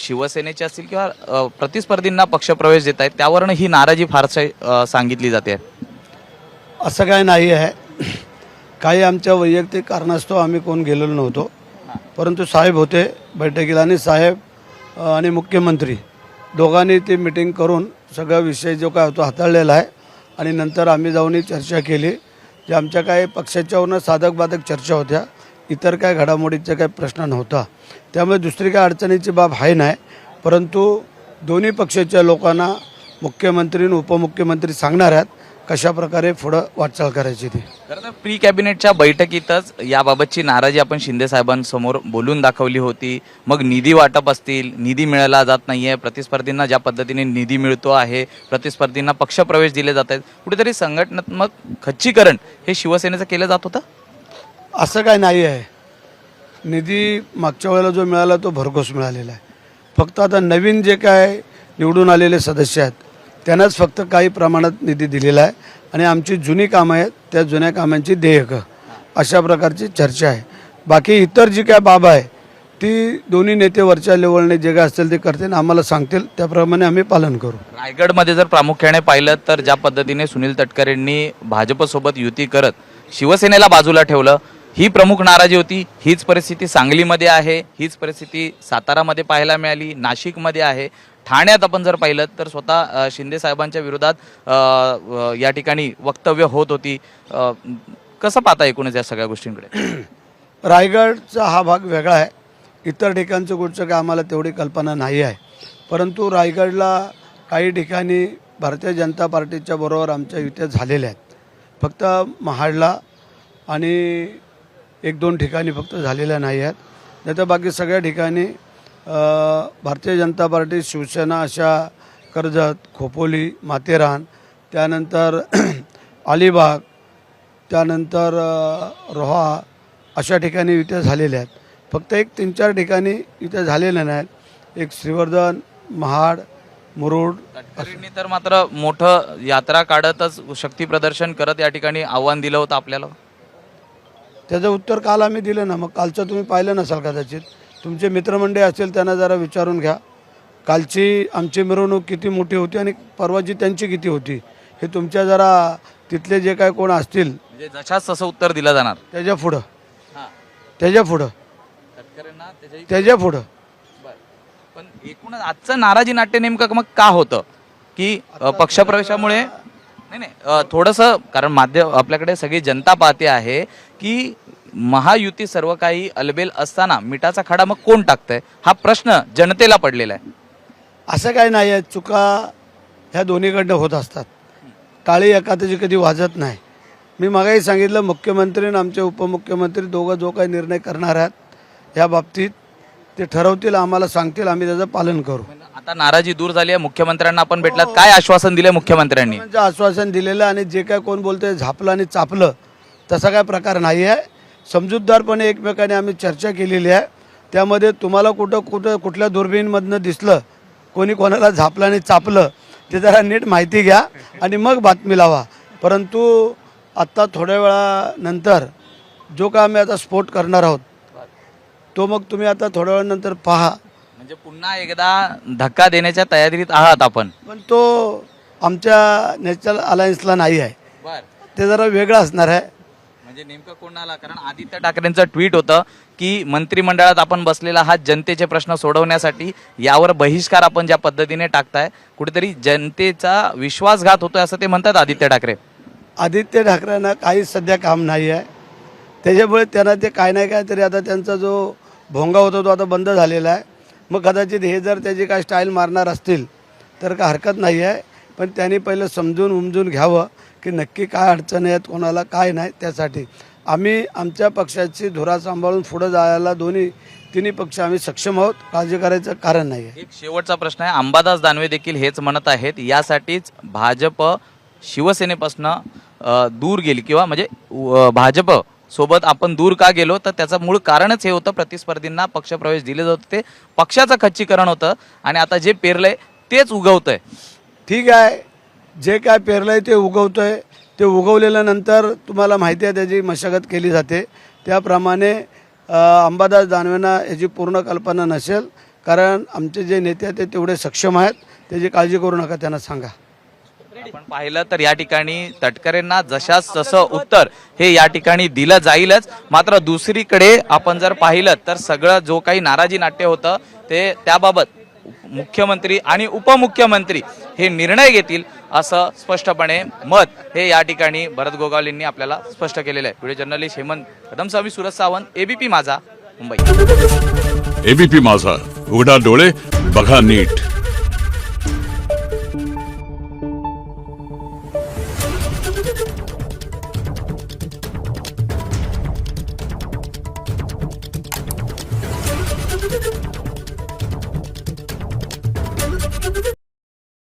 शिवसेनेचे असतील किंवा प्रतिस्पर्धींना पक्षप्रवेश देत आहेत त्यावरनं ही नाराजी फारसे सांगितली जाते. असं काय नाही आहे. काही आमच्या वैयक्तिक कारणास्तव आम्ही कोण गेलेलो नव्हतो. परंतु साहेब होते बैठकीला आणि साहेब आणि मुख्यमंत्री दोघांनी ती मिटिंग करून सगळा विषय जो काय होतो हाताळलेला आहे. आणि नंतर आम्ही जाऊन ही चर्चा केली. जे आमच्या काही पक्षाच्यावरनं साधक बाधक चर्चा होत्या इतर काय घडामोडीचा काही प्रश्न नव्हता. त्यामुळे दुसरी काय अडचणीची बाब आहे नाही परंतु दोन्ही पक्षाच्या लोकांना मुख्यमंत्री आणि उपमुख्यमंत्री सांगणार आहेत कशा प्रकारे पुढं वाटचाल करायची ती. खरं तर प्री कॅबिनेटच्या बैठकीतच याबाबतची नाराजी आपण शिंदे साहेबांसमोर बोलून दाखवली होती. मग निधी वाटप असतील निधी मिळाला जात नाही आहे प्रतिस्पर्धींना ज्या पद्धतीने निधी मिळतो आहे प्रतिस्पर्धींना पक्षप्रवेश दिले जात आहेत. कुठेतरी संघटनात्मक खच्चीकरण हे शिवसेनेचं केलं जात होतं? असं काय नाही आहे. निधी मागच्या वेळेला जो मिळाला तो भरघोस मिळालेला आहे. फक्त आता नवीन जे काय निवडून आलेले सदस्य आहेत त्यांनाच फक्त काही प्रमाणात निधी दिलेला आहे आणि आमची जुनी कामं आहेत त्या जुन्या कामांची देयकं अशा प्रकारची चर्चा आहे. बाकी इतर जी काय बाब आहे ती दोन्ही नेते वरच्या लेवलने जे काय असतील ते करतील आम्हाला सांगतील त्याप्रमाणे आम्ही पालन करू. रायगडमध्ये जर प्रामुख्याने पाहिलं तर ज्या पद्धतीने सुनील तटकरेंनी भाजपसोबत युती करत शिवसेनेला बाजूला ठेवलं ही प्रमुख नाराजी होती. हीच परिस्थिती सांगलीमध्ये आहे. हीच परिस्थिती सातारामध्ये पाहायला मिळाली. नाशिकमध्ये आहे. ठाण्यात आपण जर पाहिलं तर स्वतः शिंदे साहेबांच्या विरोधात या ठिकाणी वक्तव्य होत होती. कसं पाहता एकूणच या सगळ्या गोष्टींकडे? रायगडचा हा भाग वेगळा आहे. इतर ठिकाणचं कुठचं काय आम्हाला तेवढी कल्पना नाही आहे. परंतु रायगडला काही ठिकाणी भारतीय जनता पार्टीच्या बरोबर आमच्या युत्या झालेल्या आहेत. फक्त महाडला आणि एक दोन ठिकाणी फक्त झालेल्या नाही आहेत. नाही तर बाकी सगळ्या ठिकाणी भारतीय जनता पार्टी शिवसेना अशा कर्जत खोपोली माथेरान त्यानंतर अलिबाग त्यानंतर रोहा अशा ठिकाणी युत्या झालेल्या आहेत. फक्त एक तीन चार ठिकाणी युत्या झालेल्या नाहीत. एक श्रीवर्धन महाड मुरुड तटकरेंनी तर मात्र मोठं यात्रा काढतच शक्ती प्रदर्शन करत या ठिकाणी आव्हान दिलं होतं आपल्याला. त्याचं उत्तर काल आम्ही दिलं ना मग कालचं तुम्ही पाहिलं नसाल कदाचित. तुमचे मित्रमंडळी असेल त्यांना जरा विचारून घ्या. कालची आमची मिरवणूक किती मोठी होती आणि परवाची त्यांची किती होती हे तुमच्या जरा तिथले जे काय कोण असतील म्हणजे जशाच तसं उत्तर दिलं जाणार. त्याच्या पुढं. त्याच्या पुढं. त्याच्या पुढं. पण एकूणच आजचं नाराजी नाट्य नेमकं मग का होतं? की पक्षप्रवेशामुळे नाही नाही थोडंसं कारण माध्यम आपल्याकडे सगळी जनता पाहते आहे की महायुती सर्व काही अलबेल असताना मिठाचा खडा मग कोण टाकतंय? हा प्रश्न जनतेला पडलेला आहे. असं काय नाही आहे. चुका ह्या दोन्हीकडनं होत असतात. टाळी एखाद्याची कधी वाजत नाही. मी मगाही सांगितलं मुख्यमंत्री आणि आमचे उपमुख्यमंत्री दोघं जो काही निर्णय करणार आहेत या बाबतीत ते ठरवतील आम्हाला सांगतील आम्ही त्याचं पालन करू. आता नाराजी दूर झाली आहे. मुख्यमंत्र्यांना आपण भेटलात. काय आश्वासन दिले मुख्यमंत्र्यांनी? आश्वासन दिलेलं आणि जे काय कोण बोलतंय झापलं आणि चापलं तसा काय प्रकार नाही आहे. समजूतदारपणे एकमेकाने आम्ही चर्चा केलेली आहे. त्यामध्ये तुम्हाला कुठं कुठं कुठल्या दुर्बीणमधनं दिसलं कोणी कोणाला झापलं आणि चापलं ते जरा नीट माहिती घ्या आणि मग बातमी लावा. परंतु आत्ता थोड्या वेळानंतर जो काय आम्ही आता स्फोट करणार आहोत तो मग तुम्ही आता थोड्या वेळानंतर पहा. म्हणजे पुन्हा एकदा धक्का देण्याच्या तयारीत आहात आपण. पण तो आमच्या नॅशनल अलायन्सला नाही आहे. ते जरा वेगळं असणार आहे. म्हणजे नेमकं कोणाला कारण आदित्य ठाकरेंचं ट्विट होतं की मंत्रिमंडळात आपण बसलेला हा जनतेचे प्रश्न सोडवण्यासाठी यावर बहिष्कार आपण ज्या पद्धतीने टाकताय कुठेतरी जनतेचा विश्वासघात होतोय असं ते म्हणतात आदित्य ठाकरे. आदित्य ठाकरेंना काही सध्या काम नाही आहे. त्याच्यामुळे त्यांना ते काय नाही काय तरी आता त्यांचा जो भोंगा होता तो आता बंद झालेला आहे. मग कदाचित हे जर त्याची काय स्टाईल मारणार असतील तर काय हरकत नाही आहे. पण त्यांनी पहिलं समजून उमजून घ्यावं. की नक्की काय अडचण आहेत कोणाला काय नाही त्यासाठी. आम्ही आमच्या पक्षाची धुरा सांभाळून पुढं जायला दोन्ही तिन्ही पक्ष आम्ही सक्षम आहोत. काळजी करायचं कारण नाही आहे. एक शेवटचा प्रश्न आहे. अंबादास दानवे देखील हेच म्हणत आहेत. यासाठीच भाजप शिवसेनेपासून दूर गेली किंवा म्हणजे भाजप सोबत आपण दूर का गेलो तर त्याचं मूळ कारणच हे होतं. प्रतिस्पर्धींना पक्षप्रवेश दिले जात होते. पक्षाचं खच्चीकरण होतं आणि आता जे पेरलंय तेच उगवतंय. ठीक आहे. जे काय पेरलं आहे ते उगवतं आहे ते उगवलेल्यानंतर तुम्हाला माहिती आहे त्याची मशागत केली जाते. त्याप्रमाणे अंबादास दानवेंना याची पूर्ण कल्पना नसेल. कारण आमचे जे नेते आहेत ते तेवढे सक्षम आहेत. त्याची काळजी करू नका त्यांना सांगा. आपण पाहिलं तर या ठिकाणी तटकरेंना जशास तसं उत्तर हे या ठिकाणी दिलं जाईलच. मात्र दुसरीकडे आपण जर पाहिलं तर सगळं जो काही नाराजी नाट्य होतं ते त्याबाबत मुख्यमंत्री आणि उपमुख्यमंत्री हे निर्णय घेतील असं स्पष्टपणे मत हे या ठिकाणी भरत गोगावलेंनी आपल्याला स्पष्ट केलेलं आहे. Video journalist Hemant Kadamswami Suraj Sawant ABP Majha Mumbai. ABP माझा. उघडा डोळे बघा नीट.